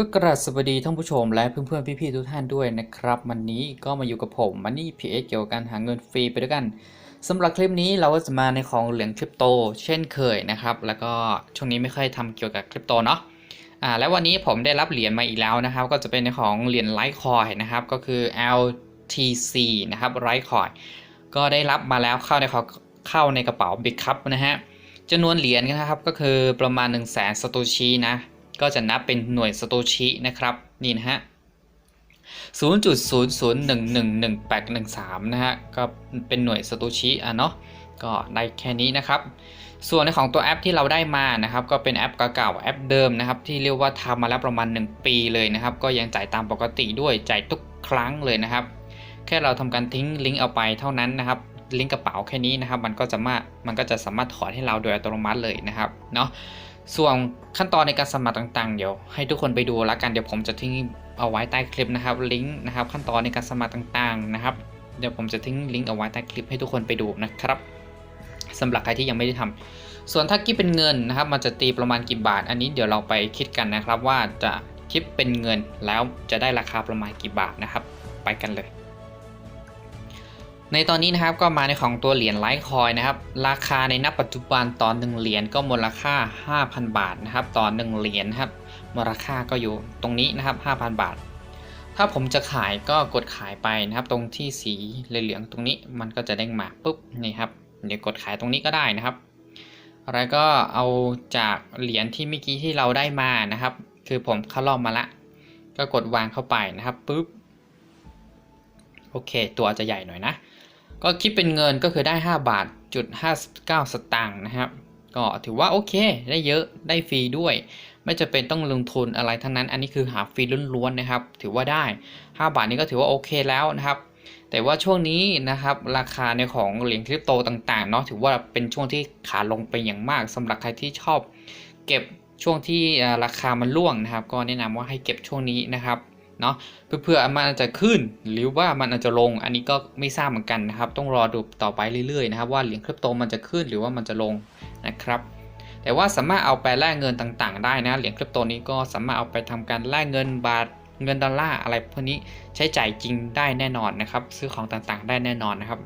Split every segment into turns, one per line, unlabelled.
ก็กราบสวัสดีท่านผู้ชมและเพื่อนๆพี่ๆทุกท่านด้วยนะครับ วันนี้ก็มาอยู่กับผมมันนี่พีเเกี่ยวกับการหาเงินฟรีไปด้วยกันสำหรับคลิปนี้เราก็จะมาในของเหรียญคริปโต เช่นเคยนะครับ แล้วก็ช่วงนี้ไม่ค่อยทำเกี่ยวกับคริปโตเนาะอ่าและวันนี้ผมได้รับเหรียญมาอีกแล้วนะครับ ก็จะเป็นในของเหรียญไลท์คอยนะครับ ก็คือ LTC นะครับไลท์คอยก็ได้รับมาแล้วเข้าในเขาเข้าในกระเป๋า Big Cup นะฮะจำนวนเหรียญนะครับก็คือประมาณ 1 0 0 0 0แสนสตูชีนะ ก็จะนับเป็นหน่วยสโตชินะครับนี่นะฮะ0.00111813นะฮะก็เป็นหน่วยสโตชิอะเนาะก็ได้แค่นี้นะครับ ส่วนในของตัวแอปที่เราได้มานะครับ ก็เป็นแอปเก่าๆแอปเดิมนะครับ ที่เรียกว่าทำมาแล้วประมาณ 1 ปีเลยนะครับ ก็ยังจ่ายตามปกติด้วยจ่ายทุกครั้งเลยนะครับ แค่เราทำการทิ้งลิงก์เอาไปเท่านั้นนะครับลิงก์กระเป๋าแค่นี้นะครับ มันก็จะมามันก็จะสามารถถอนให้เราโดยอัตโนมัติเลยนะครับเนาะ ส่วนขั้นตอนในการสมัครต่างๆ เดี๋ยวให้ทุกคนไปดูแล้วกันเดี๋ยวผมจะทิ้งเอาไว้ใต้คลิปนะครับลิงก์นะครับขั้นตอนในการสมัครต่างๆนะครับเดี๋ยวผมจะทิ้งลิงก์เอาไว้ใต้คลิปให้ทุกคนไปดูนะครับสำหรับใครที่ยังไม่ได้ทำส่วนถ้าคิดเป็นเงินนะครับ มันจะตีประมาณกี่บาท อันนี้เดี๋ยวเราไปคิดกันนะครับว่าจะคิดเป็นเงินแล้วจะได้ราคาประมาณกี่บาทนะครับ ไปกันเลย ในตอนนี้นะครับก็มาในของตัวเหรียญไลท์คอยนะครับ ราคาในณปัจจุบันต่อ1เหรียญก็มูลค่า 5,000 บาทนะครับต่อ1เหรียญครับมูลค่าก็อยู่ตรงนี้นะครับ 5,000 บาท ถ้าผมจะขายก็กดขายไปนะครับ ตรงที่สีเหลืองตรงนี้มันก็จะเด้งมาปุ๊บนี่ครับเดี๋ยวกดขายตรงนี้ก็ได้นะครับแล้วก็เอาจากเหรียญที่เมื่อกี้ที่เราได้มานะครับ คือผมเข้ารอบมาละ ก็กดวางเข้าไปนะครับปุ๊บโอเค ตัวจะใหญ่หน่อยนะ ก็คิดเป็นเงินก็คือได้ 5 บาทจุด59 สตางค์นะครับ ก็ถือว่าโอเค ได้เยอะได้ฟรีด้วย ไม่จะเป็นต้องลงทุนอะไรทั้งนั้น อันนี้คือหาฟรีล้วนๆนะครับ ถือว่าได้ 5 บาทนี้ก็ถือว่าโอเคแล้วนะครับ แต่ว่าช่วงนี้นะครับราคาในของเหรียญคริปโตต่างๆเนาะถือว่าเป็นช่วงที่ขาลงไปอย่างมากสำหรับใครที่ชอบ เก็บช่วงที่ราคามันร่วงนะครับ ก็แนะนำว่าให้เก็บช่วงนี้นะครับ เนาะเพื่อมันอาจจะขึ้นหรือว่ามันอาจจะลง อันนี้ก็ไม่ทราบเหมือนกันนะครับ ต้องรอดูต่อไปเรื่อยๆนะครับว่าเหรียญคริปโตมันจะขึ้นหรือว่ามันจะลงนะครับแต่ว่าสามารถเอาไปแลกเงินต่างๆ ได้นะเหรียญคริปโตนี้ก็สามารถเอาไปทำการแลกเงินบาทเงินดอลลาร์อะไรพวกนี้ใช้จ่ายจริงได้แน่นอนนะครับ ซื้อของต่างๆ ได้แน่นอนนะครับ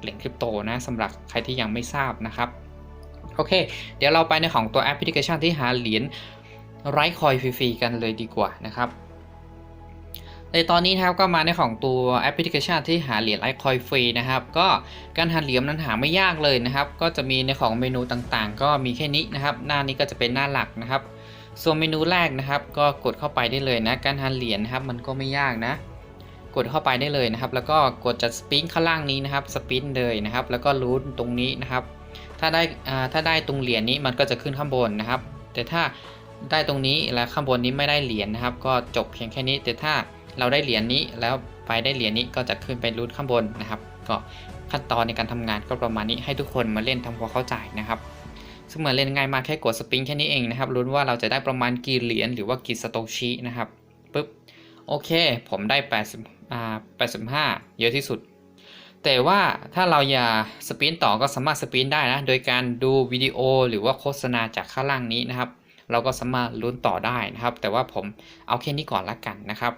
เหรียญคริปโตนะสำหรับใครที่ยังไม่ทราบนะครับโอเค เดี๋ยวเราไปในของตัวแอปพลิเคชันที่หาเหรียญไร้คอยฟรีๆกันเลยดีกว่านะครับ ในตอนนี้นะครับก็มาในของตัวแอปพลิเคชันที่หาเหรียญไลคอยฟรีนะครับ ก็การหาเหรียญนั้นหาไม่ยากเลยนะครับ ก็จะมีในของเมนูต่างๆ ก็มีแค่นี้นะครับ หน้านี้ก็จะเป็นหน้าหลักนะครับ ส่วนเมนูแรกนะครับ ก็กดเข้าไปได้เลยนะ การหาเหรียญนะครับมันก็ไม่ยากนะ กดเข้าไปได้เลยนะครับ แล้วก็กดจัดสปินข้างล่างนี้นะครับสปินเลยนะครับ แล้วก็รูทตรงนี้นะครับ ถ้าได้ถ้าได้ตรงเหรียญนี้มันก็จะขึ้นข้างบนนะครับ แต่ถ้าได้ตรงนี้แล้วข้างบนนี้ไม่ได้เหรียญนะครับ ก็จบเพียงแค่นี้แต่ถ้า เราได้เหรียญนี้แล้วไปได้เหรียญนี้ก็จะขึ้นไปรูทข้างบนนะครับ ก็ขั้นตอนในการทำงานก็ประมาณนี้ให้ทุกคนมาเล่นทำความเข้าใจนะครับ ซึ่งเหมือนเล่นง่ายมากแค่กดสปริงแค่นี้เองนะครับรุ้นว่าเราจะได้ประมาณกี่เหรียญหรือว่ากี่สโตชินะครับปุ๊บโอเค ผมได้80อ่า85 เยอะที่สุด แต่ว่าถ้าเราอยากสปรินต่อก็สามารถสปรินได้นะโดยการดูวิดีโอหรือว่าโฆษณาจากข้างล่างนี้นะครับ เราก็สามารถลุ้นต่อได้นะครับ แต่ว่าผมเอาแค่นี้ก่อนละกันนะครับ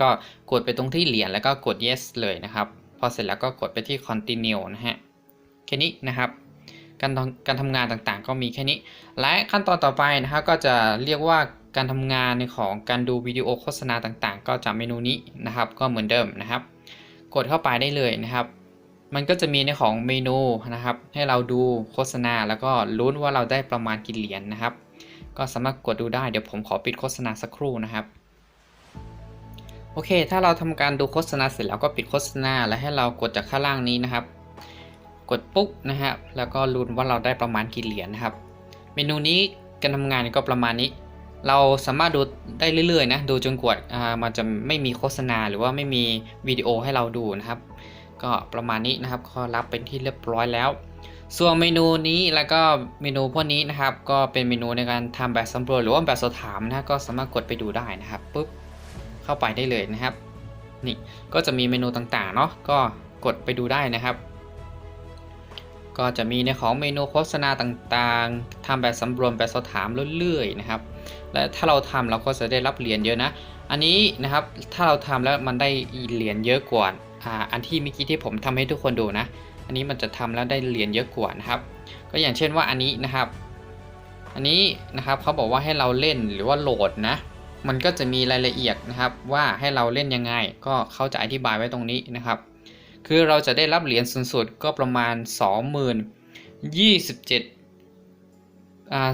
ก็กดไปตรงที่เหรียญแล้วก็กด yes เลยนะครับ พอเสร็จแล้วก็กดไปที่ continue นะฮะแค่นี้นะครับ การการทำงานต่างๆ ก็มีแค่นี้ และขั้นตอนต่อไปนะครับก็จะเรียกว่าการทำงานในของการดูวิดีโอโฆษณาต่างๆ ก็จะเมนูนี้นะครับ ก็เหมือนเดิมนะครับ กดเข้าไปได้เลยนะครับมันก็จะมีในของเมนูนะครับ ให้เราดูโฆษณาแล้วก็ลุ้นว่าเราได้ประมาณกี่เหรียญนนะครับ ก็สามารถกดดูได้เดี๋ยวผมขอปิดโฆษณาสักครู่นะครับ โอเค ถ้าเราทำการดูโฆษณาเสร็จแล้วก็ปิดโฆษณา แล้วให้เรากดจากข้างล่างนี้นะครับ กดปุ๊บนะฮะแล้วก็ลุ้นว่าเราได้ประมาณกี่เหรียญนะครับ เมนูนี้การทำงานก็ประมาณนี้ เราสามารถดูได้เรื่อยๆนะ ดูจนกว่ามันจะไม่มีโฆษณาหรือว่าไม่มีวิดีโอให้เราดูนะครับ ก็ประมาณนี้นะครับก็รับเป็นที่เรียบร้อยแล้ว ส่วนเมนูนี้แล้วก็เมนูพวกนี้นะครับ ก็เป็นเมนูในการทำแบบสำรวจหรือว่าแบบสอบถามนะก็สามารถกดไปดูได้นะครับปุ๊บ เข้าไปได้เลยนะครับ นี่ก็จะมีเมนูต่างๆเนาะก็กดไปดูได้นะครับ ก็จะมีในของเมนูโฆษณาต่างๆทำแบบสำรวจแบบสอบถามเรื่อยๆนะครับ และถ้าเราทำเราก็จะได้รับเหรียญเยอะนะ อันนี้นะครับถ้าเราทำแล้วมันได้เหรียญเยอะกว่าอ่าอันที่เมื่อกี้ที่ผมทำให้ทุกคนดูนะ อันนี้มันจะทำแล้วได้เหรียญเยอะกว่านะครับ ก็อย่างเช่นว่าอันนี้นะครับ อันนี้นะครับเขาบอกว่าให้เราเล่นหรือว่าโหลดนะ มันก็จะมีรายละเอียดนะครับว่าให้เราเล่นยังไง ก็เขาจะอธิบายไว้ตรงนี้นะครับ คือเราจะได้รับเหรียญสูงสุดก็ประมาณ 20,027อ่า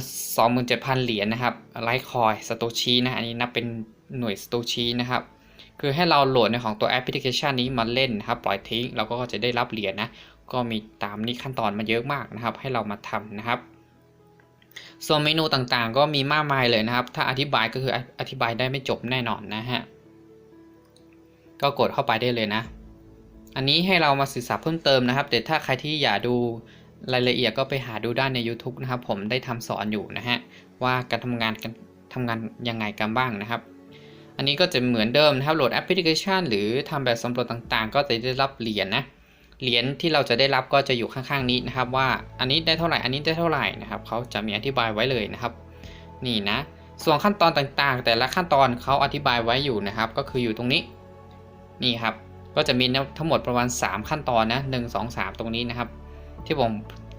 27,000 เหรียญนะครับไลท์คอยสโตชีนะอันนี้นับเป็นหน่วยสโตชีนะครับคือให้เราโหลดในของตัวแอปพลิเคชันนี้มาเล่นนะครับปล่อยทิ้งเราก็จะได้รับเหรียญนะก็มีตามนี้ขั้นตอนมาเยอะมากนะครับ ให้เรามาทำนะครับ ส่วนเมนูต่างๆ ก็มีมากมายเลยนะครับ ถ้าอธิบายก็คืออธิบายได้ไม่จบแน่นอนนะฮะ ก็กดเข้าไปได้เลยนะ อันนี้ให้เรามาศึกษาเพิ่มเติมนะครับ แต่ถ้าใครที่อยากดูรายละเอียดก็ไปหาดูได้ใน YouTube นะครับ ผมได้ทำสอนอยู่นะฮะ ว่าการทำงานกันทำงานยังไงกันบ้างนะครับ อันนี้ก็จะเหมือนเดิมนะครับ โหลดแอปพลิเคชัน หรือทำแบบสำรวจต่างๆ ก็จะได้รับเหรียญนะ เหรียญที่เราจะได้รับก็จะอยู่ข้างๆนี้นะครับ ว่าอันนี้ได้เท่าไหร่อันนี้ได้เท่าไหร่นะครับเขาจะมีอธิบายไว้เลยนะครับ นี่นะ ส่วนขั้นตอนต่างๆ แต่ละขั้นตอนเขาอธิบายไว้อยู่นะครับ ก็คืออยู่ตรงนี้นี่ครับก็จะมีทั้งหมดประมาณ 3 ขั้นตอนนะ1 2 3ตรงนี้นะครับ ที่ผม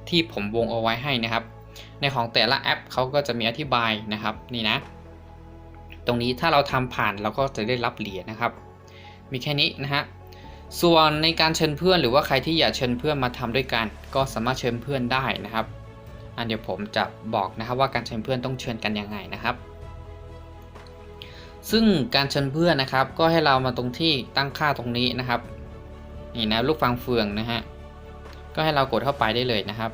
ที่ผมวงเอาไว้ให้นะครับ ในของแต่ละแอปเขาก็จะมีอธิบายนะครับนี่นะ ตรงนี้ถ้าเราทำผ่านเราก็จะได้รับเหรียญนะครับ มีแค่นี้นะฮะ ส่วนในการเชิญเพื่อนหรือว่าใครที่อยากเชิญเพื่อนมาทำด้วยกัน ก็สามารถเชิญเพื่อนได้นะครับ อันเดี๋ยวผมจะบอกนะครับว่าการเชิญเพื่อนต้องเชิญกันยังไงนะครับ ซึ่งการเชิญเพื่อนนะครับ ก็ให้เรามาตรงที่ตั้งค่าตรงนี้นะครับนี่นะลูกฟังเฟืองนะฮะก็ให้เรากดเข้าไปได้เลยนะครับ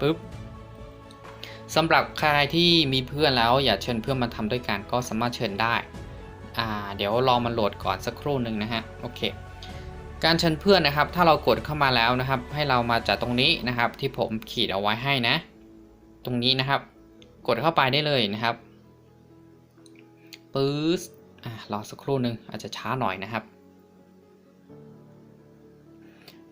ปุ๊บสำหรับใครที่มีเพื่อนแล้วอยากเชิญเพื่อนมาทำด้วยกันก็สามารถเชิญได้อ่าเดี๋ยวรอมันโหลดก่อนสักครู่หนึ่งนะฮะโอเค การเชิญเพื่อนนะครับ ถ้าเรากดเข้ามาแล้วนะครับ ให้เรามาจากตรงนี้นะครับ ที่ผมขีดเอาไว้ให้นะ ตรงนี้นะครับ กดเข้าไปได้เลยนะครับปื๊ดรอสักครู่หนึ่งอาจจะช้าหน่อยนะครับ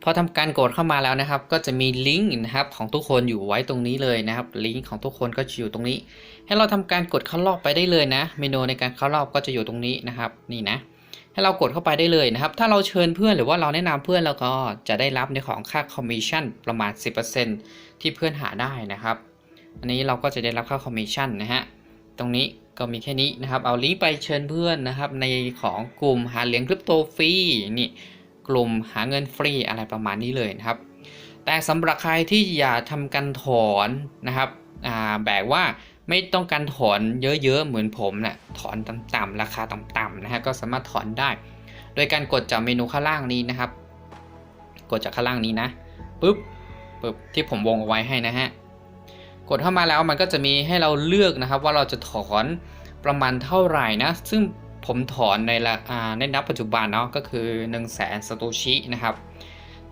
พอทำการกดเข้ามาแล้วนะครับ ก็จะมีลิงก์นะครับของทุกคนอยู่ไว้ตรงนี้เลยนะครับ ลิงก์ของทุกคนก็จะอยู่ตรงนี้ ให้เราทำการกดเข้ารอบไปได้เลยนะ เมนูในการเข้ารอบก็จะอยู่ตรงนี้นะครับ นี่นะ ให้เรากดเข้าไปได้เลยนะครับ ถ้าเราเชิญเพื่อนหรือว่าเราแนะนำเพื่อนเราก็จะได้รับในของค่าคอมมิชชั่นประมาณ 10%ที่เพื่อนหาได้นะครับ อันนี้เราก็จะได้รับค่าคอมมิชชั่นนะฮะ ตรงนี้ก็มีแค่นี้นะครับ เอาลิงก์ไปเชิญเพื่อนนะครับ ในของกลุ่มหาเหรียญคริปโตฟรีนี่กลุ่มหาเงินฟรีอะไรประมาณนี้เลยนะครับ แต่สำหรับใครที่อยากทำการถอนนะครับ อ่าแบบว่าไม่ต้องการถอนเยอะๆ เหมือนผมนะ่ะถอนต่ำๆราคาต่ำๆนะฮะก็สามารถถอนได้ โดยการกดจากเมนูข้างล่างนี้นะครับ กดจากข้างล่างนี้นะปุ๊บปุ๊บที่ผมวงเอาไว้ให้นะฮะกดเข้ามาแล้วมันก็จะมีให้เราเลือกนะครับ ว่าเราจะถอนประมาณเท่าไหร่นะ ซึ่งผมถอนในละในนับปัจจุบันเนาะก็คือ1 0 0 0 0แสนสตูชินะครับ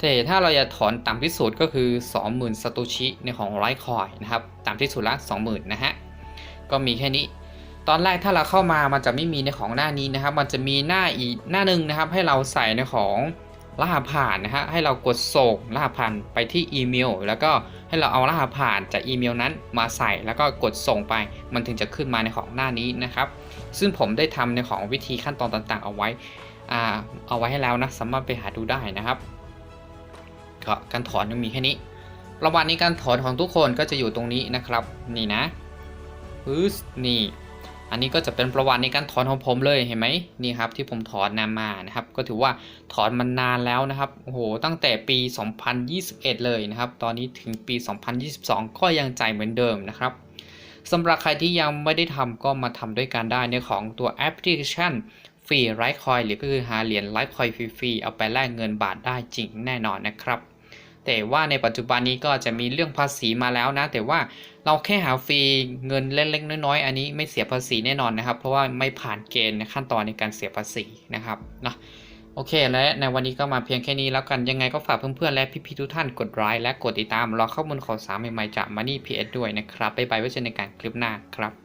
แต่ถ้าเราจะถอนต่ำที่สุดก็คือ 20,000สตูชิในของไลท์คอยนะครับต่ำที่สุดละ 20,000 นะฮะ ก็มีแค่นี้ ตอนแรกถ้าเราเข้ามามันจะไม่มีในของหน้านี้นะครับ มันจะมีหน้าอีกหน้าหนึ่งนะครับ ให้เราใส่ในของรหัสผ่านนะฮะ ให้เรากดส่งรหัสผ่านไปที่อีเมล แล้วก็ให้เราเอารหัสผ่านจากอีเมลนั้นมาใส่ แล้วก็กดส่งไป มันถึงจะขึ้นมาในของหน้านี้นะครับ ซึ่งผมได้ทำในของวิธีขั้นตอนต่างๆ เอาไว้อ่าเอาไว้ให้แล้วนะ สามารถไปหาดูได้นะครับ ก็การถอนยังมีแค่นี้ ประวัติในการถอนของทุกคนก็จะอยู่ตรงนี้นะครับ นี่นะปึ๊สนี่ อันนี้ก็จะเป็นประวัติในการถอนของผมเลยเห็นไหมนี่ครับที่ผมถอนนำมานะครับ ก็ถือว่าถอนมันนานแล้วนะครับโอ้โหตั้งแต่ปี 2021 เลยนะครับ ตอนนี้ถึงปี 2022 ก็ยังจ่ายเหมือนเดิมนะครับสำหรับใครที่ยังไม่ได้ทำก็มาทำด้วยกันได้ในของตัวแอปพลิเคชันฟรีไลท์คอยหรือก็คือหาเหรียญไลท์คอยฟรีๆเอาไปแลกเงินบาทได้จริงแน่นอนนะครับ แต่ว่าในปัจจุบันนี้ก็จะมีเรื่องภาษีมาแล้วนะ แต่ว่าเราแค่หาฟรีเงินเล็กๆน้อยๆอันนี้ไม่เสียภาษีแน่นอนนะครับ เพราะว่าไม่ผ่านเกณฑ์ในขั้นตอนในการเสียภาษีนะครับเนาะโอเค และในวันนี้ก็มาเพียงแค่นี้แล้วกันยังไงก็ฝากเพื่อนๆและพี่ๆทุกท่านกดไลค์และกดติดตามรอข้อมูลข่าวสารใหม่ๆจาก Money PS ด้วยนะครับบ๊ายบายไว้เจอกันในการคลิปหน้าครับ